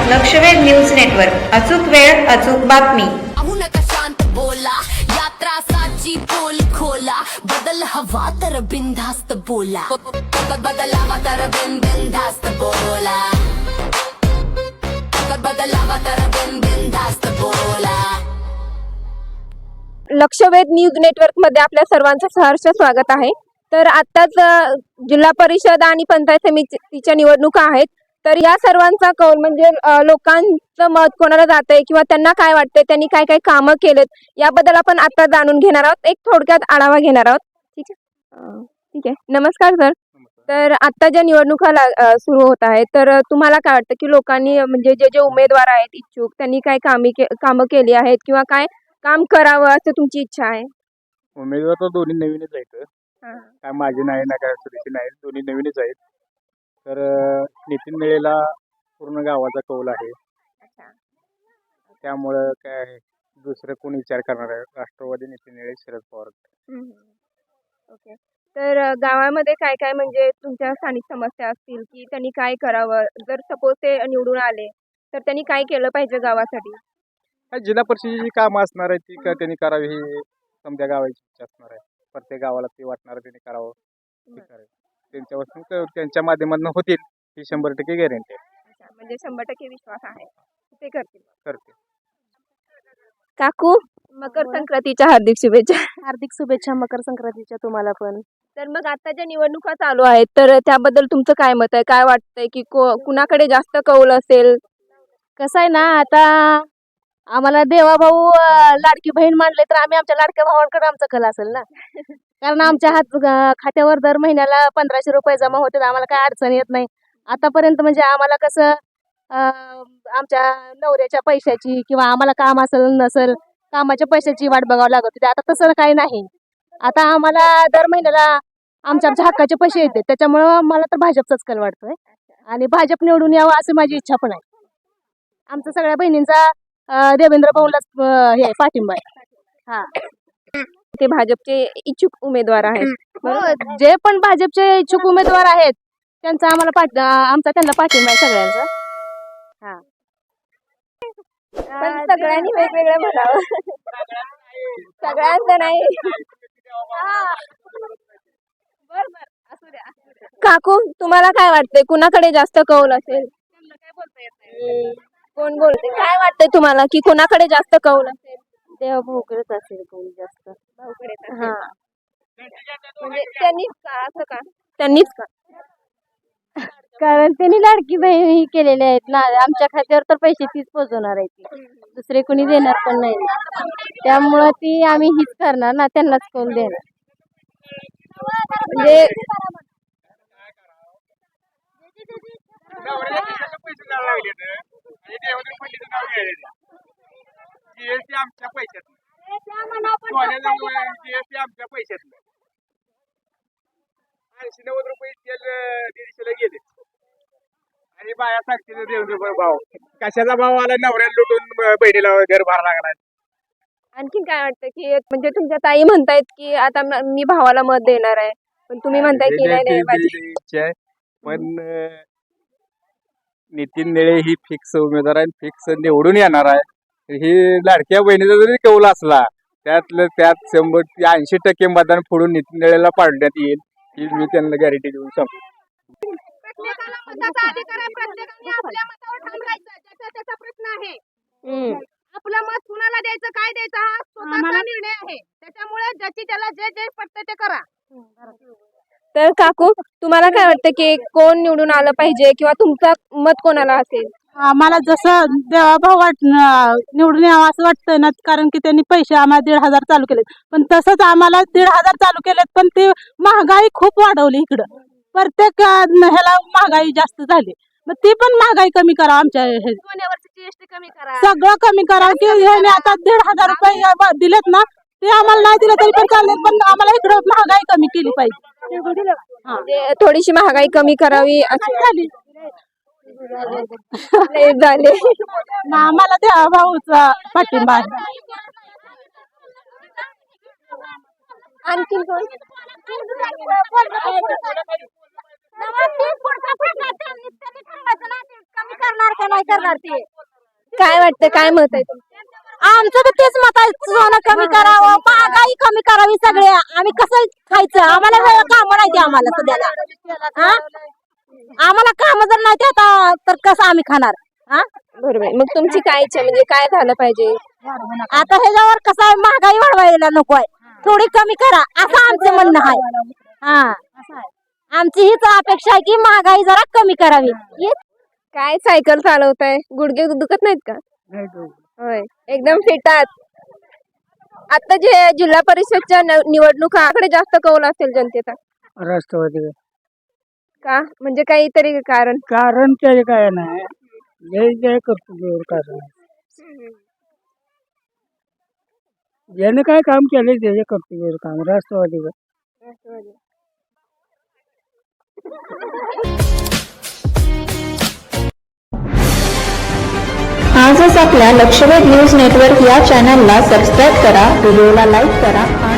लक्षवेध news network. अचूक वेळ अचूक बातमी. शांत बोला. यात्रा साची पोल खोला. बदल हवा तर बिनधास्त बोला. बदलावा तर बिन बिनधास्त बोला. बदलावा तर बिन बिनधास्त बोला. लक्षवेध न्यूज नेटवर्कमध्ये आपल्या सर्वांचं सहर्ष स्वागत आहे. तर आत्ताच अ, जिल्हा परिषद आणि पंचायत समितीच्या निवडणुका आहेत. तर या सर्वांचा कौल म्हणजे लोकांचं मत कोणाला जातंय किंवा त्यांना काय वाटतंय त्यांनी काय काय कामं केलेत याबद्दल आपण आता जाणून घेणार आहोत. एक थोडक्यात आढावा घेणार आहोत. ठीक आहे? ठीक आहे. नमस्कार सर. तर आता ज्या निवडणुका सुरू होत आहेत तर तुम्हाला काय वाटतं की लोकांनी म्हणजे जे जे उमेदवार आहेत इच्छुक त्यांनी काय कामी के कामं केली आहेत किंवा काय काम करावं असं तुमची इच्छा आहे? उमेदवार तर दोन्ही नवीनच आहेत. काय माझे नाही ना काय नाही दोन्ही नवीनच आहेत. तर नितीन निळेला पूर्ण गावाचा कौल आहे. त्यामुळं काय दुसरं कोण विचार करणार आहे? राष्ट्रवादी नितीन निळे शरद पवार. ओके. तर गावामध्ये काय काय म्हणजे तुमच्या स्थानिक समस्या असतील की त्यांनी काय करावं? जर सपोज ते निवडून आले तर त्यांनी काय केलं पाहिजे गावासाठी? जिल्हा परिषदेची जी कामं असणार आहेत ती का त्यांनी करावी ही समजा गावाची इच्छा असणार आहे. प्रत्येक गावाला ते वाटणार त्यांनी करावं. त्यांच्यापासून क- त्यांच्या माध्यमातून होतील. ही शंभर टक्के गॅरंटी आहे. अच्छा, म्हणजे शंभर टक्के विश्वास आहे. ते करतील. करते काकू मकर संक्रांतीच्या हार्दिक शुभेच्छा. हार्दिक शुभेच्छा मकर संक्रांतीच्या तुम्हाला पण. तर मग आता ज्या निवडणुका चालू आहेत तर त्याबद्दल तुमचं काय मत आहे? काय वाटतंय की को कुणाकडे जास्त कौल असेल? कसं आहे ना आता आम्हाला देवाभाऊ लाडकी बहीण मानले तर आम्ही आमच्या लाडक्या भावांकडे आमचा कल असेल ना? कारण आमच्या हात खात्यावर दर महिन्याला पंधराशे रुपये जमा होते आम्हाला काय अडचण येत नाही. आतापर्यंत म्हणजे आम्हाला कसं आमच्या नवऱ्याच्या पैशाची किंवा आम्हाला काम असेल नसेल कामाच्या पैशाची वाट बघावं लागत होती. आता तसं काही नाही. आता आम्हाला दर महिन्याला आमच्या आमच्या हक्काचे पैसे येते त्याच्यामुळं मला तर भाजपचाच कल वाटतोय. आणि भाजप निवडून यावं असं माझी इच्छा पण आहे. आमच्या सगळ्या बहिणींचा देवेंद्र भाऊलाच हे आहे, पाठिंबा आहे. हा. ते भाजपचे इच्छुक उमेदवार आहेत. हो, जे पण भाजपचे इच्छुक उमेदवार आहेत त्यांचा आम्हाला पाठ आमचा त्यांना पाठिंबा आहे सगळ्यांचा. पण सगळ्यांनी वेगवेगळं म्हणावं सगळ्यांचं नाही. काकू तुम्हाला काय वाटतंय? कुणाकडे जास्त कौल असेल? कोण बोलते काय वाटतंय तुम्हाला? की कुणाकडे जास्त कौल असेल? देवाभाऊकडेच असेल कोणी जास्त. हा. म्हणजे त्यांनीच का असं का? त्यांनीच का? कारण त्यांनी लाडकी बहीण ही केलेली आहेत ना. आमच्या खात्यावर तर पैसे तीच पोहोचवणार आहे ती दुसरे कोणी देणार पण नाही. त्यामुळं ती आम्ही हीच करणार ना त्यांनाच कौल देणार. म्हणजे आमच्या पैशात. जीएसटी आमच्या पैशात ऐंशी नव्वद रुपये तेल दीडशेला गेले. आणि बाया सांगतील देऊन रुपये भाव कशाचा भाव आला नवऱ्याला लुटून बहिणीला घर भार लागला आणखीन काय वाटतं की म्हणजे तुमच्या ताई म्हणतायत की आता म- भावाला मत देणार आहे. पण तुम्ही म्हणताय की नाही नाही पाहिजे इच्छा आहे. पण नितीन निळे ही फिक्स उमेदवार आहे फिक्स निवडून येणार आहे. ही लाडक्या बहिणीचा जरी कौल असला त्यातलं त्यात शंभर ऐंशी टक्के मतदान फोडून नितीन निळेला पाडण्यात येईल ही मी त्यांना गॅरंटी देऊन सांगतो. प्रत्येकाला मताचा अधिकार आहे प्रत्येकाने आपल्या मतावर ठाम राहायचं ज्याचा त्याचा प्रश्न आहे. हम्म. आपलं मत कुणाला द्यायचं काय द्यायचं हा स्वतःचा निर्णय आहे. त्याच्यामुळे ज्याची त्याला जे जे पटतं ते करा. तर काकू तुम्हाला काय वाटतं की कोण निवडून आलं पाहिजे किंवा तुमचं मत कोणाला असेल? आम्हाला जसं देवाभाव वाट निवडून यावं असं वाटतं ना कारण की त्यांनी पैसे आम्हाला दीड हजार चालू केलेत. पण तसंच आम्हाला दीड हजार चालू केलेत पण ते महागाई खूप वाढवली इकडं. प्रत्येक ह्याला महागाई जास्त झाली. मग ती पण महागाई कमी करा आमच्या हे. सगळं कमी करा. की ह्याने आता दीड हजार रुपये दिलेत ना ते आम्हाला नाही दिलं तरी पण चालेल पण आम्हाला इकडं महागाई कमी केली पाहिजे. म्हणजे थोडीशी महागाई कमी करावी झाली. लय झाले. मग आम्हाला देवाभाऊचा पाठिंबा. आहे आणखीन कोण? पुढचा प्रश्न त्यांनी त्यांनी ठरवायचं ना ते कमी करणार का नाही करणार ते काय वाटतं? काय मत आहे? आमचं तर तेच मत आहे. सोनं कमी करावं महागाई कमी करावी सगळे. आम्ही कसं खायचं? आम्हाला काम नाही ते आम्हाला सध्याला? आम्हाला काम जर नाही ते आता तर कसं आम्ही खाणार? हा? बरोबर. आहे. मग तुमची काय इच्छा? म्हणजे काय झालं पाहिजे? आता ह्याच्यावर कसं आहे महागाई वाढवायला नको आहे. थोडी कमी करा असं आमचं म्हणणं आहे. हा. आमची हीच अपेक्षा आहे की महागाई जरा कमी करावी. काय सायकल चालवताय? गुडघे दुखत नाहीत का? होय. एकदम फिट आहात. आता जे जिल्हा परिषदच्या निवडणुकाकडे जास्त कौल असेल जनतेचा. राष्ट्रवादी का? म्हणजे काहीतरी कारण? कारण त्याचे काय नाही. जय जय कर्तृत्वावर कारण. ज्याने काय काम केलं त्याचे कर्तृत्वावर काम? राष्ट्रवादीवर. आजच आपल्या लक्षवेध न्यूज नेटवर्क या चॅनलला सबस्क्राईब करा व्हिडिओला लाईक करा आणि